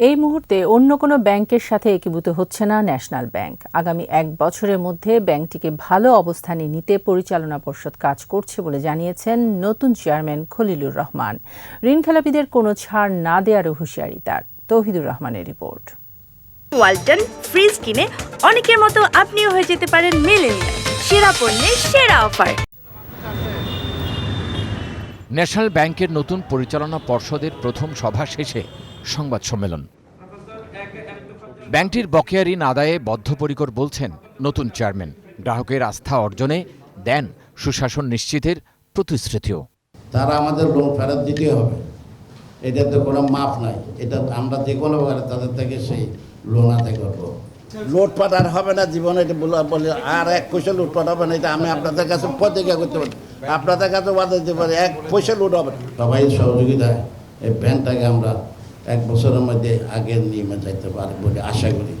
এই মুহূর্তে অন্য কোনো ব্যাংকের সাথে একীভূত হচ্ছে না ন্যাশনাল ব্যাংক। আগামী এক বছরের মধ্যে ব্যাংকটিকে ভালো অবস্থানে নিতে পরিচালনা পর্ষদ কাজ করছে বলে জানিয়েছেন নতুন চেয়ারম্যান খলিলুর রহমান। ঋণ খেলাপিদের কোনো ছাড় না দেওয়ারও হুঁশিয়ারি তার। তৌহিদুর রহমানের রিপোর্ট। ওয়ালটন ফ্রিজ কিনে অনেকের মতো আপনিও হয়ে যেতে পারেন মেলেনিয়া সেরা পণ্যের সেরা অফার। ন্যাশনাল ব্যাংকের নতুন পরিচালনা পর্ষদের প্রথম সভা শেষে সংবাদ সম্মেলন। ব্যাংকটির বকেয়া ঋণ আদায়ে বদ্ধপরিকর বলছেন নতুন চেয়ারম্যান। গ্রাহকের আস্থা অর্জনে দেন সুশাসন নিশ্চিতের প্রতিশ্রুতিও। তারা আমাদের লোন ফেরত দিতে হবে। এটাতে কোনো মাপ নাই। এটা আমরা যে কোনো তাদের থেকে সেই লোন আদায় করব। লুটপাট আর হবে না জীবনে এটা বলে আর এক পয়সা লুটপাট হবে না এটা আমি আপনাদের কাছে প্রতিজ্ঞা করতে পারি। আপনাদের কাছে ওয়াদা দিতে পারি এক পয়সা লুট হবে না। সবাই সহযোগিতায় এই ব্যাংকটাকে আমরা এক বছরের মধ্যে আগের নিয়ে যাইতে পারি বলে আশা করি।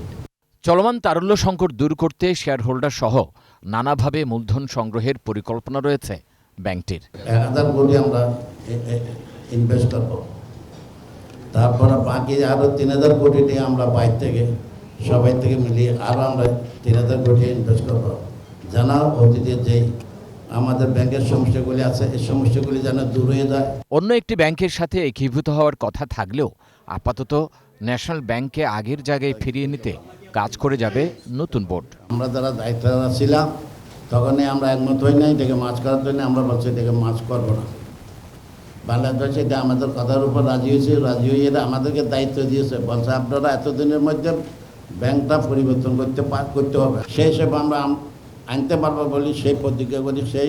চলমান তারল্য সংকট দূর করতে শেয়ার হোল্ডার সহ নানাভাবে মূলধন সংগ্রহের পরিকল্পনা রয়েছে ব্যাংকটির। এক হাজার কোটি আমরা ইনভেস্ট করব। তারপরে বাকি আরও তিন হাজার কোটি নিয়ে আমরা বাইর থেকে সবাই থেকে মিলিয়ে আরও আমরা তিন হাজার কোটি ইনভেস্ট করব। জানা অতীতের যেই আমাদের ব্যাংকের সমস্যাগুলি আছে এই সমস্যাগুলি যেন দূর হয়ে যায়। অন্য একটি ব্যাংকের সাথে একীভূত হওয়ার কথা থাকলেও আপাতত ন্যাশনাল ব্যাংককে আগের জায়গায় ফিরিয়ে নিতে কাজ করে যাবে নতুন বোর্ড। আমরা যারা দায়িত্বে ছিলাম তখনই আমরা একমত হই নাই এটাকে মাছ করার জন্য আমরা বলছি এটাকে মাছ করব না। বাংলাদেশ এটা আমাদের কথার উপর রাজি হয়েছে রাজি হয়ে এরা আমাদেরকে দায়িত্ব দিয়েছে। বলছে আপনারা এতদিনের মধ্যে ব্যাংকটা পরিবর্তন করতে করতে হবে। সেই হিসেবে আমরা আম- আনতে পারব বলি, সেই প্রতিজ্ঞা করি, সেই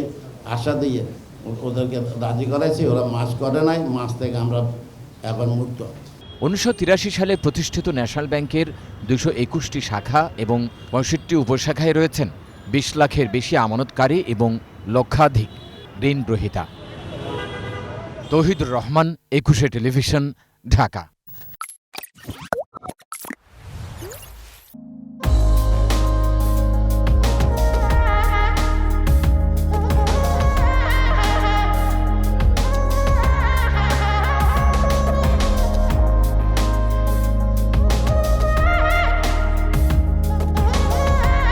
আশা দিয়ে ওদেরকে রাজি করাইছি, ওরা মাছ করে নাই, মাছ থেকে আমরা এখন মুক্ত। উনিশশো তিরাশি সালে প্রতিষ্ঠিত ন্যাশনাল ব্যাংকের দুশো একুশটি শাখা এবং পঁয়ষট্টি উপশাখায় রয়েছেন বিশ লাখের বেশি আমানতকারী এবং লক্ষাধিক ঋণ গ্রহীতা তৌহিদুর রহমান, একুশে টেলিভিশন, ঢাকা।